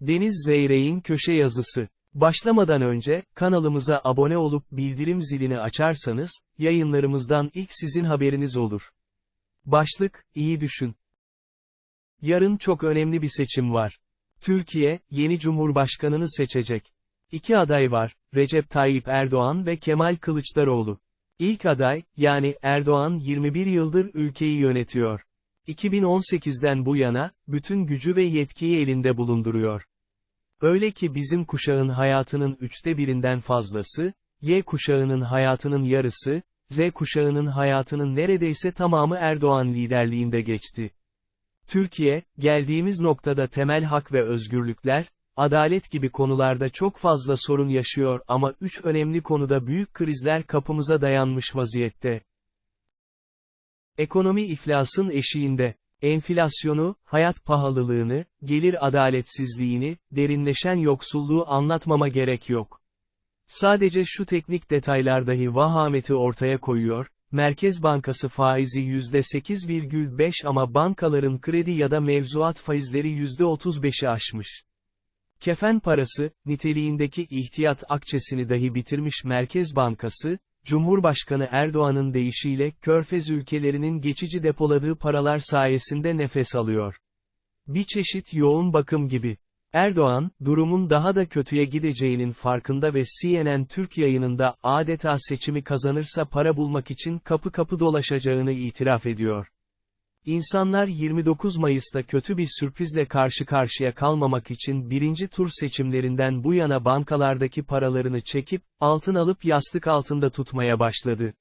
Deniz Zeyrek'in köşe yazısı. Başlamadan önce, kanalımıza abone olup bildirim zilini açarsanız, yayınlarımızdan ilk sizin haberiniz olur. Başlık, iyi düşün. Yarın çok önemli bir seçim var. Türkiye, yeni cumhurbaşkanını seçecek. İki aday var, Recep Tayyip Erdoğan ve Kemal Kılıçdaroğlu. İlk aday, yani Erdoğan 21 yıldır ülkeyi yönetiyor. 2018'den bu yana, bütün gücü ve yetkiyi elinde bulunduruyor. Öyle ki bizim kuşağın hayatının üçte birinden fazlası, Y kuşağının hayatının yarısı, Z kuşağının hayatının neredeyse tamamı Erdoğan liderliğinde geçti. Türkiye, geldiğimiz noktada temel hak ve özgürlükler, adalet gibi konularda çok fazla sorun yaşıyor ama üç önemli konuda büyük krizler kapımıza dayanmış vaziyette. Ekonomi iflasın eşiğinde. Enflasyonu, hayat pahalılığını, gelir adaletsizliğini, derinleşen yoksulluğu anlatmama gerek yok. Sadece şu teknik detaylar dahi vahameti ortaya koyuyor, Merkez Bankası faizi %8,5 ama bankaların kredi ya da mevzuat faizleri %35'i aşmış. Kefen parası, niteliğindeki ihtiyat akçesini dahi bitirmiş Merkez Bankası, Cumhurbaşkanı Erdoğan'ın deyişiyle Körfez ülkelerinin geçici depoladığı paralar sayesinde nefes alıyor. Bir çeşit yoğun bakım gibi. Erdoğan, durumun daha da kötüye gideceğinin farkında ve CNN Türk yayınında adeta seçimi kazanırsa para bulmak için kapı kapı dolaşacağını itiraf ediyor. İnsanlar 29 Mayıs'ta kötü bir sürprizle karşı karşıya kalmamak için birinci tur seçimlerinden bu yana bankalardaki paralarını çekip, altın alıp yastık altında tutmaya başladı.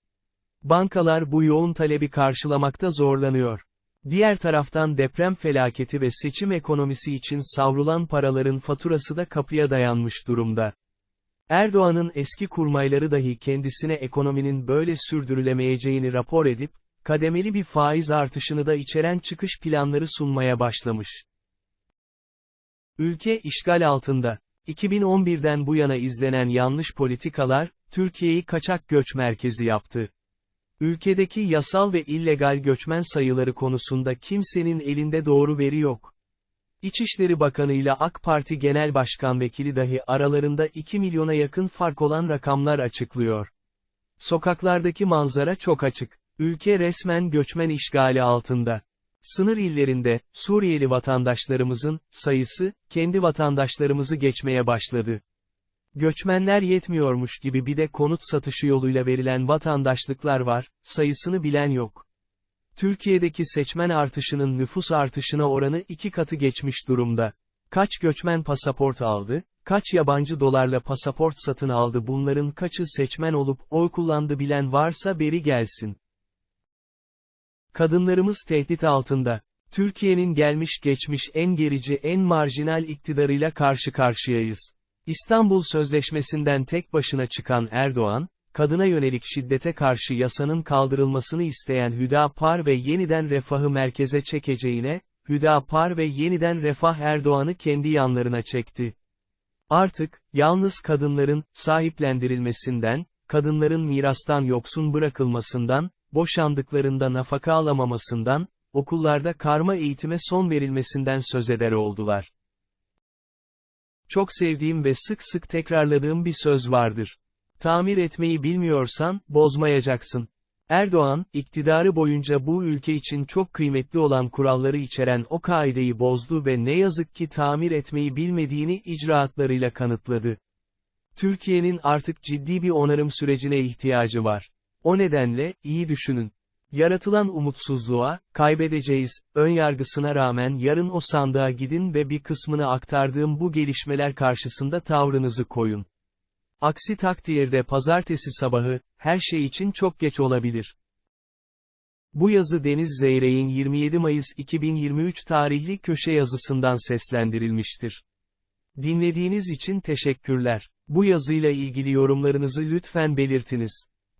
Bankalar bu yoğun talebi karşılamakta zorlanıyor. Diğer taraftan deprem felaketi ve seçim ekonomisi için savrulan paraların faturası da kapıya dayanmış durumda. Erdoğan'ın eski kurmayları dahi kendisine ekonominin böyle sürdürülemeyeceğini rapor edip, kademeli bir faiz artışını da içeren çıkış planları sunmaya başlamış. Ülke işgal altında. 2011'den bu yana izlenen yanlış politikalar, Türkiye'yi kaçak göç merkezi yaptı. Ülkedeki yasal ve illegal göçmen sayıları konusunda kimsenin elinde doğru veri yok. İçişleri Bakanı ile AK Parti Genel Başkan Vekili dahi aralarında 2 milyona yakın fark olan rakamlar açıklıyor. Sokaklardaki manzara çok açık. Ülke resmen göçmen işgali altında. Sınır illerinde, Suriyeli vatandaşlarımızın, sayısı, kendi vatandaşlarımızı geçmeye başladı. Göçmenler yetmiyormuş gibi bir de konut satışı yoluyla verilen vatandaşlıklar var, sayısını bilen yok. Türkiye'deki seçmen artışının nüfus artışına oranı iki katı geçmiş durumda. Kaç göçmen pasaport aldı, kaç yabancı dolarla pasaport satın aldı bunların kaçı seçmen olup oy kullandı bilen varsa beri gelsin. Kadınlarımız tehdit altında. Türkiye'nin gelmiş geçmiş en gerici en marjinal iktidarıyla karşı karşıyayız. İstanbul Sözleşmesi'nden tek başına çıkan Erdoğan, kadına yönelik şiddete karşı yasanın kaldırılmasını isteyen Hüdapar ve yeniden refahı merkeze çekeceğine, Hüdapar ve yeniden refah Erdoğan'ı kendi yanlarına çekti. Artık, yalnız kadınların, sahiplendirilmesinden, kadınların mirastan yoksun bırakılmasından, boşandıklarında nafaka alamamasından, okullarda karma eğitime son verilmesinden söz eder oldular. Çok sevdiğim ve sık sık tekrarladığım bir söz vardır. Tamir etmeyi bilmiyorsan, bozmayacaksın. Erdoğan, iktidarı boyunca bu ülke için çok kıymetli olan kuralları içeren o kaideyi bozdu ve ne yazık ki tamir etmeyi bilmediğini icraatlarıyla kanıtladı. Türkiye'nin artık ciddi bir onarım sürecine ihtiyacı var. O nedenle, iyi düşünün. Yaratılan umutsuzluğa, kaybedeceğiz, önyargısına rağmen yarın o sandığa gidin ve bir kısmını aktardığım bu gelişmeler karşısında tavrınızı koyun. Aksi takdirde pazartesi sabahı, her şey için çok geç olabilir. Bu yazı Deniz Zeyrek'in 27 Mayıs 2023 tarihli köşe yazısından seslendirilmiştir. Dinlediğiniz için teşekkürler. Bu yazıyla ilgili yorumlarınızı lütfen belirtiniz.